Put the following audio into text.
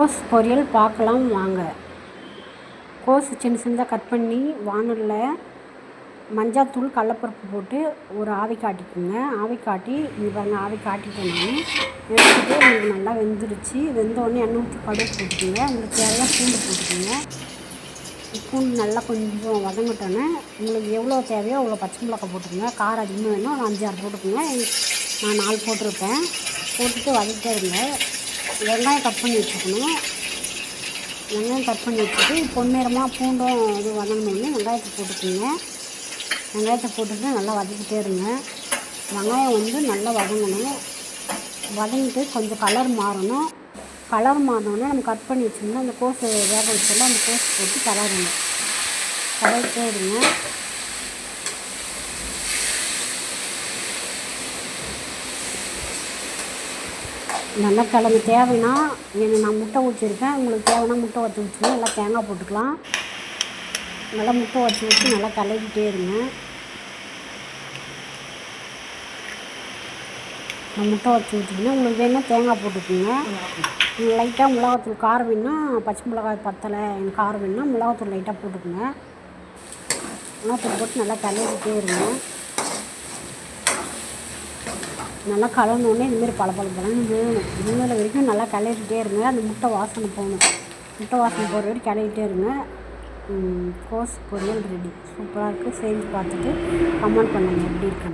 கோஸ் பொரியல் பார்க்கலாம் வாங்க. கோஸ் சின்ன சின்னதாக கட் பண்ணி வானலில் மஞ்சாத்தூள் கடலப்பருப்பு போட்டு ஒரு ஆவி காட்டிக்கோங்க. ஆவி காட்டி இங்கே பாருங்கள் ஆவி காட்டிட்டேன் நான். உங்களுக்கு நல்லா வெந்துருச்சு. வெந்தோடனே எண்ணெய் ஊற்றி கடுகு போட்டுக்கோங்க. உங்களுக்கு தேவையாக பூண்டு போட்டுக்கோங்க. பூண்டு நல்லா கொஞ்சம் வதங்கிட்டோன்னே உங்களுக்கு எவ்வளோ தேவையோ அவ்வளோ பச்சை மிளகாய் போட்டுக்கோங்க. காரம் அதிகமாக வேணும் ஒரு அஞ்சு ஆறு போட்டுக்கோங்க. நான் நாலு போட்டிருப்பேன். போட்டுட்டு வதக்கிட்டே இருங்க. வெங்காயம் கட் பண்ணி வச்சுக்கணும். வெங்காயம் கட் பண்ணி வச்சுட்டு பொன்னிறமாக பூண்டும் இது வதங்கணும்னு வெங்காயத்தை போட்டுக்கோங்க. வெங்காயத்தை போட்டுட்டு நல்லா வதக்கிட்டே இருங்க. வெங்காயம் வந்து நல்லா வதங்கணும். வதங்கிட்டு கொஞ்சம் கலர் மாறணும். கலர் மாறினோடனே நம்ம கட் பண்ணி வச்சோம்னா அந்த கோஸு வேக வச்சோம்னா அந்த கோஸ் போட்டு கலருங்க கலரிட்டே இருங்க. நல்லா தேவைன்னா எனக்கு நான் முட்டை ஊற்றிருக்கேன் உங்களுக்கு தேவைன்னா முட்டை வச்சு ஊற்றுங்க நல்லா தேங்காய் போட்டுக்கலாம். நல்லா முட்டை வச்சு ஊற்றி நல்லா கலக்கிட்டே இருங்க. நான் முட்டை வச்சு ஊற்றிக்கணும் உங்களுக்கு வேணால் தேங்காய் போட்டுக்கோங்க. லைட்டாக மிளகாத்தூள் காரம் வேணுன்னா பச்சை மிளகாய் பத்தலை எனக்கு காரம் வேணுன்னா மிளகாத்தூள் லைட்டாக போட்டுக்கோங்க. மிளகாத்தூள் போட்டு நல்லா கலக்கிட்டே இருங்க. நல்லா கலந்தோடனே இதுமாரி பல பல பழன்னு வேணும். இன்னும் வரைக்கும் நல்லா கிளறிட்டே இருங்க. அந்த முட்டை வாசனை போகணும். முட்டை வாசனை போகிற வரைக்கும் கிளறிட்டே இருங்க. கோஸ் பொரியல் ரெடி சூப்பராக இருக்குது செஞ்சு பார்த்துட்டு கமெண்ட் பண்ணுங்கள் எப்படி இருக்குன்னு.